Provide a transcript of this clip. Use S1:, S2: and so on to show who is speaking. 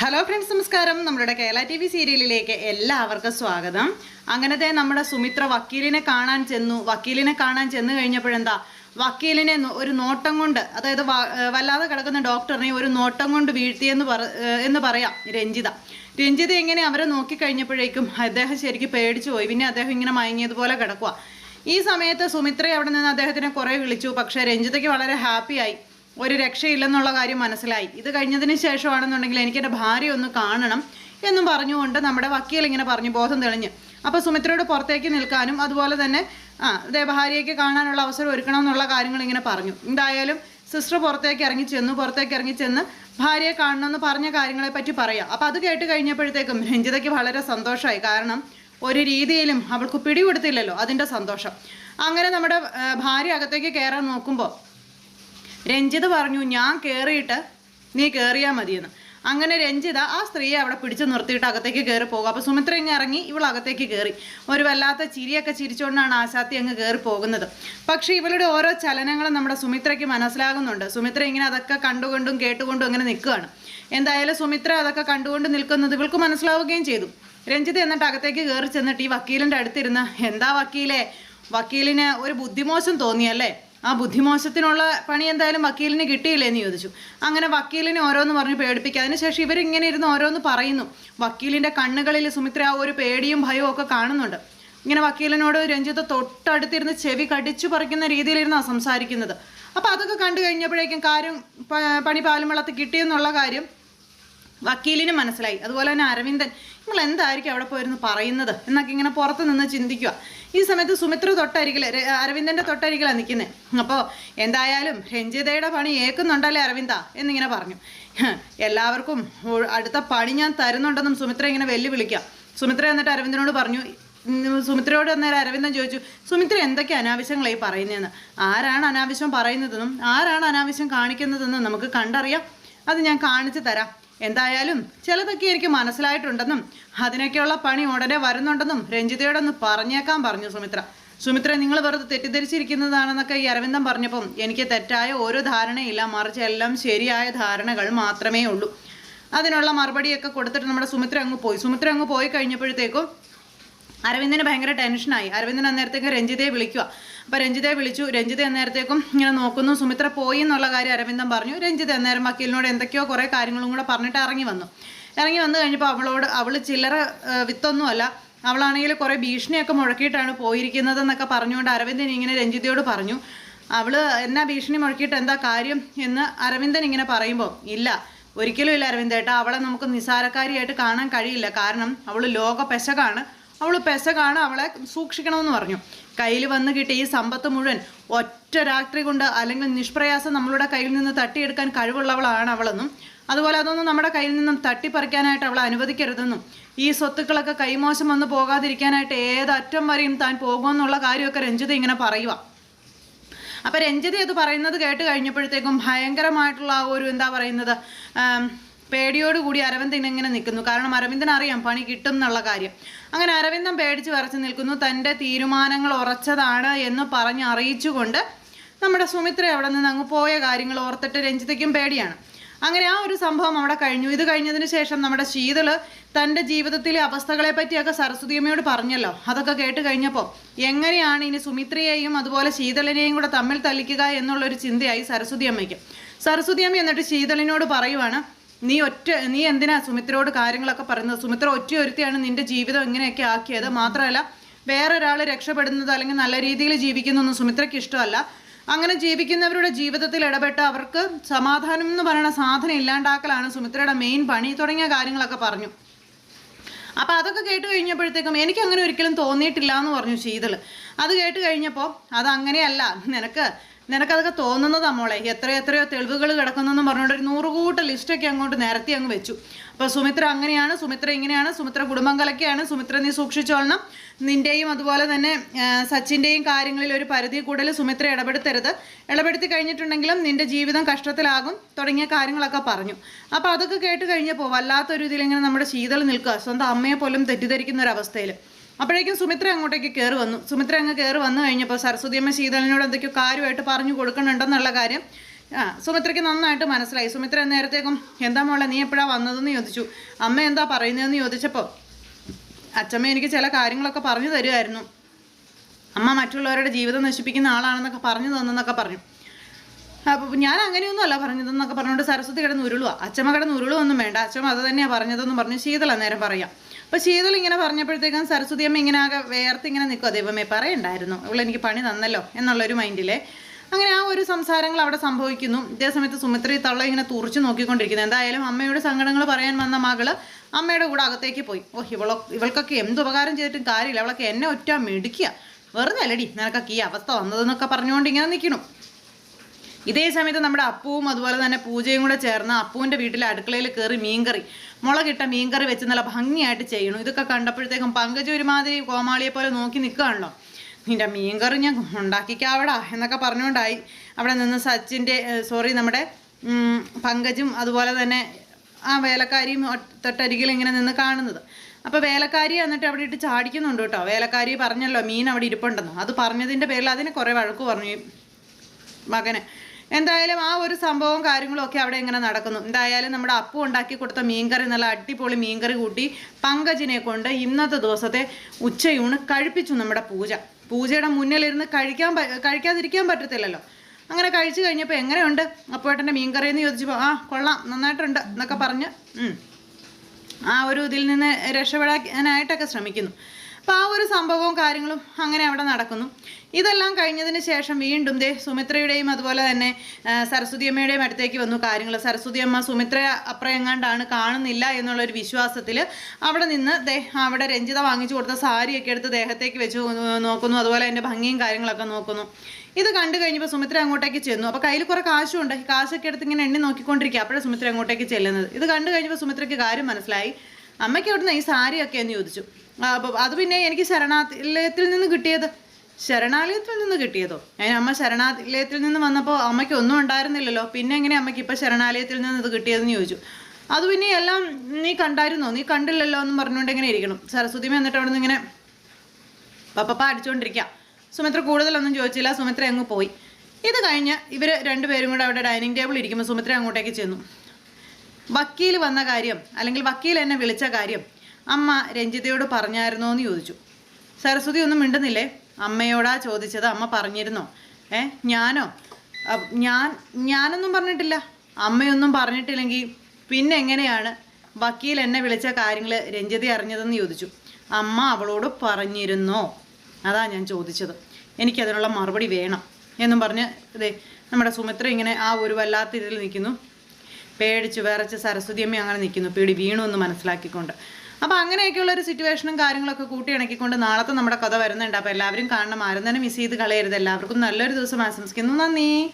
S1: Hello friends നമസ്കാരം. നമ്മുടെ Kerala T V സീരിയലിലേക്ക് എല്ലാവർക്കും സ്വാഗതം. അങ്ങനത്തെ നമ്മുടെ സുമിത്ര വക്കീലിനെ കാണാൻ ചെന്നു. വക്കീലിനെ കാണാൻ ചെന്നു കഴിഞ്ഞപ്പോഴെന്താ? വക്കീലിനെ ഒരു നോട്ടം കൊണ്ട് അതായത് വല്ലാതെ കിടക്കുന്ന ഡോക്ടറിനെ ഒരു നോട്ടം കൊണ്ട് വീഴ്ത്തിയെന്ന് പറ എന്ന് പറയാം രഞ്ജിത. രഞ്ജിത എങ്ങനെ അവരെ നോക്കിക്കഴിഞ്ഞപ്പോഴേക്കും അദ്ദേഹം ശരിക്കും പേടിച്ചു പോയി. പിന്നെ അദ്ദേഹം ഇങ്ങനെ മയങ്ങിയതുപോലെ കിടക്കുക ഈ സമയത്ത് സുമിത്രയെ അവിടെ നിന്ന് അദ്ദേഹത്തിനെ കുറേ വിളിച്ചു. പക്ഷേ രഞ്ജിതയ്ക്ക് വളരെ ഹാപ്പിയായി. ഒരു രക്ഷയില്ലെന്നുള്ള കാര്യം മനസ്സിലായി. ഇത് കഴിഞ്ഞതിന് ശേഷമാണെന്നുണ്ടെങ്കിൽ എനിക്ക് എന്റെ ഭാര്യ ഒന്ന് കാണണം എന്നും പറഞ്ഞുകൊണ്ട് നമ്മുടെ വക്കീൽ ഇങ്ങനെ പറഞ്ഞു ബോധം തെളിഞ്ഞ്. അപ്പോൾ സുമിത്രയോട് പുറത്തേക്ക് നിൽക്കാനും അതുപോലെ തന്നെ ആ ഇതേ ഭാര്യയ്ക്ക് കാണാനുള്ള അവസരം ഒരുക്കണം എന്നുള്ള കാര്യങ്ങൾ ഇങ്ങനെ പറഞ്ഞു. എന്തായാലും സിസ്റ്റർ പുറത്തേക്ക് ഇറങ്ങി ചെന്നു പുറത്തേക്ക് ഇറങ്ങി ചെന്ന് ഭാര്യയെ കാണണമെന്ന് പറഞ്ഞ കാര്യങ്ങളെ പറ്റി പറയാം. അപ്പോൾ അത് കേട്ട് കഴിഞ്ഞപ്പോഴത്തേക്കും രഞ്ജിതയ്ക്ക് വളരെ സന്തോഷമായി. കാരണം ഒരു രീതിയിലും അവൾക്ക് പിടികൊടുത്തില്ലല്ലോ അതിന്റെ സന്തോഷം. അങ്ങനെ നമ്മുടെ ഭാര്യ അകത്തേക്ക് കയറാൻ നോക്കുമ്പോൾ രഞ്ജിത പറഞ്ഞു ഞാൻ കയറിയിട്ട് നീ കയറിയാൽ മതിയെന്ന്. അങ്ങനെ രഞ്ജിത ആ സ്ത്രീയെ അവിടെ പിടിച്ചു നിർത്തിയിട്ട് അകത്തേക്ക് കയറി പോകും. അപ്പോൾ സുമിത്ര ഇങ്ങ് ഇറങ്ങി ഇവൾ അകത്തേക്ക് കയറി ഒരു വല്ലാത്ത ചിരിയൊക്കെ ചിരിച്ചുകൊണ്ടാണ് ആശാത്തി അങ്ങ് കയറി പോകുന്നത്. പക്ഷേ ഇവളുടെ ഓരോ ചലനങ്ങളും നമ്മുടെ സുമിത്രയ്ക്ക് മനസ്സിലാകുന്നുണ്ട്. സുമിത്ര ഇങ്ങനെ അതൊക്കെ കണ്ടുകൊണ്ടും കേട്ടുകൊണ്ടും അങ്ങനെ നിൽക്കുകയാണ്. എന്തായാലും സുമിത്ര അതൊക്കെ കണ്ടുകൊണ്ട് നിൽക്കുന്നത് ഇവൾക്ക് മനസ്സിലാവുകയും ചെയ്തു. രഞ്ജിത എന്നിട്ട് അകത്തേക്ക് കയറി ചെന്നിട്ട് ഈ വക്കീലിന്റെ അടുത്തിരുന്ന് എന്താ വക്കീലെ? വക്കീലിന് ഒരു ബുദ്ധിമോശം തോന്നിയല്ലേ? ആ ബുദ്ധിമോശത്തിനുള്ള പണി എന്തായാലും വക്കീലിന് കിട്ടിയില്ലേ എന്ന് ചോദിച്ചു. അങ്ങനെ വക്കീലിനെ ഓരോന്ന് പറഞ്ഞ് പേടിപ്പിക്കുക. അതിനുശേഷം ഇവരിങ്ങനെ ഇരുന്ന് ഓരോന്ന് പറയുന്നു. വക്കീലിന്റെ കണ്ണുകളിൽ സുമിത്ര ആ ഒരു പേടിയും ഭയവും ഒക്കെ കാണുന്നുണ്ട്. ഇങ്ങനെ വക്കീലിനോട് രഞ്ജിത്ത് തൊട്ടടുത്തിരുന്ന് ചെവി കടിച്ചു പറിക്കുന്ന രീതിയിലിരുന്നാണ് സംസാരിക്കുന്നത്. അപ്പോൾ അതൊക്കെ കണ്ടു കഴിഞ്ഞപ്പോഴേക്കും കാര്യം പണി പാലും കിട്ടിയെന്നുള്ള കാര്യം വക്കീലിന് മനസ്സിലായി. അതുപോലെ തന്നെ അരവിന്ദൻ നിങ്ങൾ എന്തായിരിക്കും അവിടെ പോയിരുന്ന് പറയുന്നത്? എന്നൊക്കെ ഇങ്ങനെ പുറത്ത് നിന്ന് ചിന്തിക്കുക ഈ സമയത്ത് സുമിത്ര തൊട്ടരികിൽ അരവിന്ദന്റെ തൊട്ടരികിലാണ് നിൽക്കുന്നത് അപ്പോൾ എന്തായാലും രഞ്ജിതയുടെ പണി ഏക്കുന്നുണ്ടല്ലേ അരവിന്ദ? എന്നിങ്ങനെ പറഞ്ഞു. എല്ലാവർക്കും അടുത്ത പണി ഞാൻ തരുന്നുണ്ടെന്നും സുമിത്ര ഇങ്ങനെ വെല്ലുവിളിക്കുക സുമിത്ര എന്നിട്ട് അരവിന്ദനോട് പറഞ്ഞു സുമിത്രയോട് അന്നേരം അരവിന്ദൻ ചോദിച്ചു സുമിത്ര എന്തൊക്കെ അനാവശ്യങ്ങളായി പറയുന്നതെന്ന്? ആരാണ് അനാവശ്യം പറയുന്നതെന്നും ആരാണ് അനാവശ്യം കാണിക്കുന്നതെന്നും നമുക്ക് കണ്ടറിയാം. അത് ഞാൻ കാണിച്ചു തരാം. എന്തായാലും ചിലതൊക്കെ എനിക്ക് മനസ്സിലായിട്ടുണ്ടെന്നും അതിനൊക്കെയുള്ള പണി ഉടനെ വരുന്നുണ്ടെന്നും രഞ്ജിതയോടൊന്ന് പറഞ്ഞേക്കാൻ പറഞ്ഞു സുമിത്ര. സുമിത്ര നിങ്ങൾ വെറുതെ തെറ്റിദ്ധരിച്ചിരിക്കുന്നതാണെന്നൊക്കെ ഈ അരവിന്ദൻ പറഞ്ഞപ്പം എനിക്ക് തെറ്റായ ഒരു ധാരണയില്ല. മറിച്ച് എല്ലാം ശരിയായ ധാരണകൾ മാത്രമേ ഉള്ളൂ. അതിനുള്ള മറുപടിയൊക്കെ കൊടുത്തിട്ട് നമ്മുടെ സുമിത്ര അങ്ങ് പോയി. സുമിത്ര അങ്ങ് പോയി കഴിഞ്ഞപ്പോഴത്തേക്കും അരവിന്ദന് ഭയങ്കര ടെൻഷനായി. അരവിന്ദൻ അന്നേരത്തേക്ക് രഞ്ജിതയെ വിളിക്കുക അപ്പോൾ രഞ്ജിതയെ വിളിച്ചു. രഞ്ജിത അന്നേരത്തേക്കും ഇങ്ങനെ നോക്കുന്നു. സുമിത്ര പോയി എന്നുള്ള കാര്യം അരവിന്ദൻ പറഞ്ഞു. രഞ്ജിത അന്നേരം വക്കീലിനോട് എന്തൊക്കെയോ കുറേ കാര്യങ്ങളും കൂടെ പറഞ്ഞിട്ട് ഇറങ്ങി വന്നു. ഇറങ്ങി വന്നു കഴിഞ്ഞപ്പോൾ അവളോട് അവൾ ചില്ലറ വിത്തൊന്നുമല്ല. അവളാണെങ്കിൽ കുറേ ഭീഷണിയൊക്കെ മുഴക്കിയിട്ടാണ് പോയിരിക്കുന്നത് എന്നൊക്കെ പറഞ്ഞുകൊണ്ട് അരവിന്ദൻ ഇങ്ങനെ രഞ്ജിതയോട് പറഞ്ഞു. അവൾ എന്നാ ഭീഷണി മുഴക്കിയിട്ട് എന്താ കാര്യം എന്ന് അരവിന്ദൻ ഇങ്ങനെ പറയുമ്പോൾ ഇല്ല ഒരിക്കലും ഇല്ല അരവിന്ദേട്ടാ അവളെ നമുക്ക് നിസാരക്കാരിയായിട്ട് കാണാൻ കഴിയില്ല. കാരണം അവൾ ലോക പെശകാണ്. അവൾ പെസകാണ് അവളെ സൂക്ഷിക്കണമെന്ന് പറഞ്ഞു. കയ്യിൽ വന്ന് കിട്ടിയ ഈ സമ്പത്ത് മുഴുവൻ ഒറ്റ രാത്രി കൊണ്ട് അല്ലെങ്കിൽ നിഷ്പ്രയാസം നമ്മളുടെ കയ്യിൽ നിന്ന് തട്ടിയെടുക്കാൻ കഴിവുള്ളവളാണ് അവളെന്നും അതുപോലെ അതൊന്നും നമ്മുടെ കയ്യിൽ നിന്നും തട്ടിപ്പറിക്കാനായിട്ട് അവളെ അനുവദിക്കരുതെന്നും ഈ സ്വത്തുക്കളൊക്കെ കൈമോശം വന്ന് പോകാതിരിക്കാനായിട്ട് ഏതറ്റം വരെയും താൻ പോകുമെന്നുള്ള കാര്യമൊക്കെ രഞ്ജിത ഇങ്ങനെ പറയുക അപ്പം രഞ്ജിത അത് പറയുന്നത് കേട്ട് കഴിഞ്ഞപ്പോഴത്തേക്കും ഭയങ്കരമായിട്ടുള്ള ഒരു എന്താ പറയുന്നത് പേടിയോടുകൂടി അരവിന്ദൻ ഇങ്ങനെ നിൽക്കുന്നു. കാരണം അരവിന്ദൻ അറിയാം പണി കിട്ടും എന്നുള്ള കാര്യം. അങ്ങനെ അരവിന്ദം പേടിച്ച് വരച്ചു നിൽക്കുന്നു. തന്റെ തീരുമാനങ്ങൾ ഉറച്ചതാണ് എന്ന് പറഞ്ഞ് അറിയിച്ചുകൊണ്ട് നമ്മുടെ സുമിത്ര അവിടെ നിന്ന് അങ്ങ് പോയ കാര്യങ്ങൾ ഓർത്തിട്ട് രഞ്ജിതയ്ക്കും പേടിയാണ്. അങ്ങനെ ആ ഒരു സംഭവം അവിടെ കഴിഞ്ഞു. ഇത് കഴിഞ്ഞതിന് ശേഷം നമ്മുടെ ശീതൾ തന്റെ ജീവിതത്തിലെ അവസ്ഥകളെ പറ്റിയൊക്കെ സരസ്വതിയമ്മയോട് പറഞ്ഞല്ലോ. അതൊക്കെ കേട്ട് കഴിഞ്ഞപ്പോൾ എങ്ങനെയാണ് ഇനി സുമിത്രയെയും അതുപോലെ ശീതളിനെയും കൂടെ തമ്മിൽ തല്ലിക്കുക എന്നുള്ളൊരു ചിന്തയായി സരസ്വതി അമ്മയ്ക്ക്. സരസ്വതി അമ്മ എന്നിട്ട് ശീതളിനോട് പറയുവാണ് നീ ഒറ്റ നീ എന്തിനാ സുമിത്രയോട് കാര്യങ്ങളൊക്കെ പറയുന്നത്? സുമിത്ര ഒറ്റ ഒരുത്തിയാണ് നിന്റെ ജീവിതം ഇങ്ങനെയൊക്കെ ആക്കിയത്. മാത്രമല്ല വേറൊരാൾ രക്ഷപ്പെടുന്നത് അല്ലെങ്കിൽ നല്ല രീതിയിൽ ജീവിക്കുന്നൊന്നും സുമിത്രയ്ക്ക് ഇഷ്ടമല്ല അങ്ങനെ ജീവിക്കുന്നവരുടെ ജീവിതത്തിൽ ഇടപെട്ട് അവർക്ക് സമാധാനം എന്ന് പറയുന്ന സാധനം ഇല്ലാണ്ടാക്കലാണ് സുമിത്രയുടെ മെയിൻ പണി തുടങ്ങിയ കാര്യങ്ങളൊക്കെ പറഞ്ഞു. അപ്പം അതൊക്കെ കേട്ട് കഴിഞ്ഞപ്പോഴത്തേക്കും എനിക്ക് അങ്ങനെ ഒരിക്കലും തോന്നിയിട്ടില്ല എന്ന് പറഞ്ഞു ശീതൾ അത് കേട്ട് കഴിഞ്ഞപ്പോൾ അത് അങ്ങനെയല്ല നിനക്ക് നിനക്കതൊക്കെ തോന്നുന്നതാ മോളെ. എത്ര എത്രയോ തെളിവുകൾ കിടക്കുന്നെന്ന് പറഞ്ഞുകൊണ്ട് ഒരു നൂറുകൂട്ട ലിസ്റ്റൊക്കെ അങ്ങോട്ട് നിരത്തി അങ്ങ് വെച്ചു. അപ്പോൾ സുമിത്ര അങ്ങനെയാണ് സുമിത്ര ഇങ്ങനെയാണ് സുമിത്ര കുടുംബം കലക്കെയാണ് സുമിത്ര നീ സൂക്ഷിച്ചോളണം നിന്റെയും അതുപോലെ തന്നെ സച്ചിന്റെയും കാര്യങ്ങളിൽ ഒരു പരിധി കൂടുതൽ സുമിത്ര ഇടപെടുത്തരുത്. ഇടപെടുത്തി കഴിഞ്ഞിട്ടുണ്ടെങ്കിലും നിന്റെ ജീവിതം കഷ്ടത്തിലാകും തുടങ്ങിയ കാര്യങ്ങളൊക്കെ പറഞ്ഞു. അപ്പോൾ അതൊക്കെ കേട്ട് കഴിഞ്ഞപ്പോൾ വല്ലാത്തൊരു ഇതിലിങ്ങനെ നമ്മുടെ ശീതൾ നിൽക്കുക സ്വന്തം അമ്മയെ പോലും തെറ്റിദ്ധരിക്കുന്ന ഒരു അവസ്ഥയിൽ അപ്പോഴേക്കും സുമിത്ര അങ്ങോട്ടേക്ക് കയറി വന്നു. സുമിത്ര അങ്ങ് കയറി വന്നു കഴിഞ്ഞപ്പോൾ സരസ്വതിയമ്മ ശീതളിനോട് എന്തൊക്കെയോ കാര്യമായിട്ട് പറഞ്ഞു കൊടുക്കണുണ്ടെന്നുള്ള കാര്യം ആ സുമിത്രയ്ക്ക് നന്നായിട്ട് മനസ്സിലായി. സുമിത്ര നേരത്തേക്കും എന്താ മോളെ നീ എപ്പോഴാ വന്നതെന്ന് ചോദിച്ചു. അമ്മ എന്താ പറയുന്നതെന്ന് ചോദിച്ചപ്പോൾ അച്ഛമ്മ എനിക്ക് ചില കാര്യങ്ങളൊക്കെ പറഞ്ഞു തരുമായിരുന്നു അമ്മ മറ്റുള്ളവരുടെ ജീവിതം നശിപ്പിക്കുന്ന ആളാണെന്നൊക്കെ പറഞ്ഞു തന്നെന്നൊക്കെ പറഞ്ഞു. അപ്പോൾ ഞാൻ അങ്ങനെയൊന്നും അല്ല പറഞ്ഞതെന്നൊക്കെ പറഞ്ഞുകൊണ്ട് സരസ്വതി കിടന്ന് ഉരുളുക അച്ഛമ്മ കിടന്ന് ഉരുളൊന്നും വേണ്ട. അച്ഛമ്മ അത് തന്നെയാണ് പറഞ്ഞതെന്ന് പറഞ്ഞു ശീതള നേരം പറയാം. അപ്പോൾ ശീതൾ ഇങ്ങനെ പറഞ്ഞപ്പോഴത്തേക്കും സരസ്വതി അമ്മ ഇങ്ങനെ ആകെ വേർത്ത് ഇങ്ങനെ നിൽക്കുക ദൈവമേ പറയണ്ടായിരുന്നു. അവൾ എനിക്ക് പണി തന്നല്ലോ എന്നുള്ളൊരു മൈൻഡിലെ. അങ്ങനെ ആ ഒരു സംസാരങ്ങൾ അവിടെ സംഭവിക്കുന്നു. ഇതേ സമയത്ത് സുമിത്ര തള്ള ഇങ്ങനെ തുറച്ചു നോക്കിക്കൊണ്ടിരിക്കുന്നു. എന്തായാലും അമ്മയുടെ സങ്കടങ്ങൾ പറയാൻ വന്ന മകൾ അമ്മയുടെ കൂടെ അകത്തേക്ക് പോയി. ഓ ഇവളോ ഇവൾക്കൊക്കെ എന്ത് ഉപകാരം ചെയ്തിട്ടും കാര്യമില്ല. അവളൊക്കെ എന്നെ ഒറ്റ മിടിക്കുക വെറുതെ അല്ലടി നിനക്കൊക്കെ ഈ അവസ്ഥ വന്നതെന്നൊക്കെ പറഞ്ഞുകൊണ്ട് ഇങ്ങനെ നിൽക്കണം ഇതേ സമയത്ത് നമ്മുടെ അപ്പവും അതുപോലെ തന്നെ പൂജയും കൂടെ ചേർന്ന് അപ്പുവിന്റെ വീട്ടിലെ അടുക്കളയിൽ കയറി മീൻകറി മുളകിട്ട മീൻകറി വെച്ച് നല്ല ഭംഗിയായിട്ട് ചെയ്യണം ഇതൊക്കെ കണ്ടപ്പോഴത്തേക്കും പങ്കജ് ഒരുമാതിരി കോമാളിയെ പോലെ നോക്കി നിൽക്കുകയാണല്ലോ. നിന്റെ മീൻകറി ഞാൻ ഉണ്ടാക്കിക്കാവടാ എന്നൊക്കെ പറഞ്ഞുകൊണ്ടായി അവിടെ നിന്ന് സച്ചിന്റെ സോറി നമ്മുടെ പങ്കജും അതുപോലെ തന്നെ ആ വേലക്കാരിയും തൊട്ടരികിൽ ഇങ്ങനെ നിന്ന് കാണുന്നത്. അപ്പോൾ വേലക്കാരി എന്നിട്ട് അവിടെ ഇട്ട് ചാടിക്കുന്നുണ്ട് കേട്ടോ. വേലക്കാരി പറഞ്ഞല്ലോ മീൻ അവിടെ ഇരിപ്പുണ്ടെന്ന്. അത് പറഞ്ഞതിന്റെ പേരിൽ അതിന് കുറേ വഴക്ക് പറഞ്ഞു മകന്. എന്തായാലും ആ ഒരു സംഭവവും കാര്യങ്ങളും ഒക്കെ അവിടെ ഇങ്ങനെ നടക്കുന്നു. എന്തായാലും നമ്മുടെ അപ്പു ഉണ്ടാക്കി കൊടുത്ത മീൻകറി നല്ല അടിപൊളി മീൻകറി കൂട്ടി പങ്കജിനെ കൊണ്ട് ഇന്നത്തെ ദിവസത്തെ ഉച്ചയൂണ് കഴിപ്പിച്ചു നമ്മുടെ പൂജ. പൂജയുടെ മുന്നിലിരുന്ന് കഴിക്കാൻ കഴിക്കാതിരിക്കാൻ പറ്റത്തില്ലല്ലോ. അങ്ങനെ കഴിച്ചു കഴിഞ്ഞപ്പോൾ എങ്ങനെയുണ്ട്? അപ്പുവേട്ടന്റെ മീൻകറി എന്ന് ചോദിച്ചപ്പോൾ ആ കൊള്ളാം നന്നായിട്ടുണ്ട് എന്നൊക്കെ പറഞ്ഞ് ആ ഒരു ഇതിൽ നിന്ന് രക്ഷപ്പെടാനായിട്ടൊക്കെ ശ്രമിക്കുന്നു. അപ്പോൾ ആ ഒരു സംഭവവും കാര്യങ്ങളും അങ്ങനെ അവിടെ നടക്കുന്നു. ഇതെല്ലാം കഴിഞ്ഞതിന് ശേഷം വീണ്ടും ദേ സുമിത്രയുടെയും അതുപോലെ തന്നെ സരസ്വതിയമ്മയുടെയും അടുത്തേക്ക് വന്നു കാര്യങ്ങൾ. സരസ്വതി അമ്മ സുമിത്ര അപ്പുറം എങ്ങാണ്ടാണ് കാണുന്നില്ല എന്നുള്ളൊരു വിശ്വാസത്തിൽ അവിടെ നിന്ന് ദേ അവിടെ രഞ്ജിത വാങ്ങിച്ചു കൊടുത്ത സാരിയൊക്കെ എടുത്ത് ദേഹത്തേക്ക് വെച്ച് നോക്കുന്നു അതുപോലെ അതിന്റെ ഭംഗിയും കാര്യങ്ങളൊക്കെ നോക്കുന്നു. ഇത് കണ്ടു കഴിഞ്ഞപ്പോൾ സുമിത്ര അങ്ങോട്ടേക്ക് ചെന്നു. അപ്പോൾ കയ്യിൽ കുറേ കാശും ഉണ്ട് ഈ കാശൊക്കെ എടുത്ത് ഇങ്ങനെ എണ്ണി നോക്കിക്കൊണ്ടിരിക്കുക അപ്പോഴാണ് സുമിത്ര അങ്ങോട്ടേക്ക് ചെല്ലുന്നത്. ഇത് കണ്ടു കഴിഞ്ഞപ്പോൾ സുമിത്രയ്ക്ക് കാര്യം മനസ്സിലായി. അമ്മയ്ക്ക് അവിടുന്ന് ഈ സാരിയൊക്കെ എന്ന് ചോദിച്ചു. അപ്പോൾ അത് പിന്നെ എനിക്ക് ശരണാലയത്തിൽ നിന്ന് കിട്ടിയത്. ശരണാലയത്തിൽ നിന്ന് കിട്ടിയതോ? അതിന് അമ്മ ശരണാലയത്തിൽ നിന്ന് വന്നപ്പോൾ അമ്മയ്ക്ക് ഒന്നും ഉണ്ടായിരുന്നില്ലല്ലോ. പിന്നെ എങ്ങനെ അമ്മയ്ക്ക് ഇപ്പോൾ ശരണാലയത്തിൽ നിന്ന് ഇത് കിട്ടിയതെന്ന് ചോദിച്ചു. അത് പിന്നെ എല്ലാം നീ കണ്ടായിരുന്നോ? നീ കണ്ടില്ലല്ലോ എന്ന് പറഞ്ഞുകൊണ്ട് ഇങ്ങനെ ഇരിക്കണം. സരസ്വതി എന്നിട്ട് അവിടെ നിന്ന് ഇങ്ങനെ പപ്പപ്പ അടിച്ചുകൊണ്ടിരിക്കുക സുമിത്ര കൂടുതലൊന്നും ചോദിച്ചില്ല. സുമിത്ര അങ്ങ് പോയി. ഇത് കഴിഞ്ഞ് ഇവർ രണ്ടുപേരും കൂടെ അവിടെ ഡൈനിങ് ടേബിൾ ഇരിക്കുമ്പോൾ സുമിത്ര അങ്ങോട്ടേക്ക് ചെന്നു. വക്കീൽ വന്ന കാര്യം അല്ലെങ്കിൽ വക്കീൽ എന്നെ വിളിച്ച കാര്യം അമ്മ രഞ്ജിതയോട് പറഞ്ഞായിരുന്നോ എന്ന് ചോദിച്ചു. സരസ്വതി ഒന്നും മിണ്ടുന്നില്ലേ? അമ്മയോടാ ചോദിച്ചത് അമ്മ പറഞ്ഞിരുന്നോ? ഏ ഞാനോ? ഞാൻ ഞാനൊന്നും പറഞ്ഞിട്ടില്ല. അമ്മയൊന്നും പറഞ്ഞിട്ടില്ലെങ്കിൽ പിന്നെ എങ്ങനെയാണ്? വക്കീൽ എന്നെ വിളിച്ച കാര്യങ്ങൾ രഞ്ജിത അറിഞ്ഞതെന്ന് ചോദിച്ചു. അമ്മ അവളോട് പറഞ്ഞിരുന്നോ? അതാ ഞാൻ ചോദിച്ചത്. എനിക്കതിനുള്ള മറുപടി വേണം എന്നും പറഞ്ഞ് ഇതേ നമ്മുടെ സുമിത്ര ഇങ്ങനെ ആ ഒരു വല്ലാത്ത ഇതിൽ നിൽക്കുന്നു. പേടിച്ച് വിറച്ച് സരസ്വതി അമ്മ അങ്ങനെ നിൽക്കുന്നു. പേടി വീണു എന്ന് മനസ്സിലാക്കിക്കൊണ്ട്. അപ്പോൾ അങ്ങനെയൊക്കെയുള്ള ഒരു സിറ്റുവേഷനും കാര്യങ്ങളൊക്കെ കൂട്ടി ഇണക്കിക്കൊണ്ട് നാളത്തെ നമ്മുടെ കഥ വരുന്നുണ്ട്. അപ്പോൾ എല്ലാവരും കാണണം. ആരും തന്നെ മിസ് ചെയ്ത് കളയരുത്. എല്ലാവർക്കും നല്ലൊരു ദിവസം ആശംസിക്കുന്നു. നന്ദി.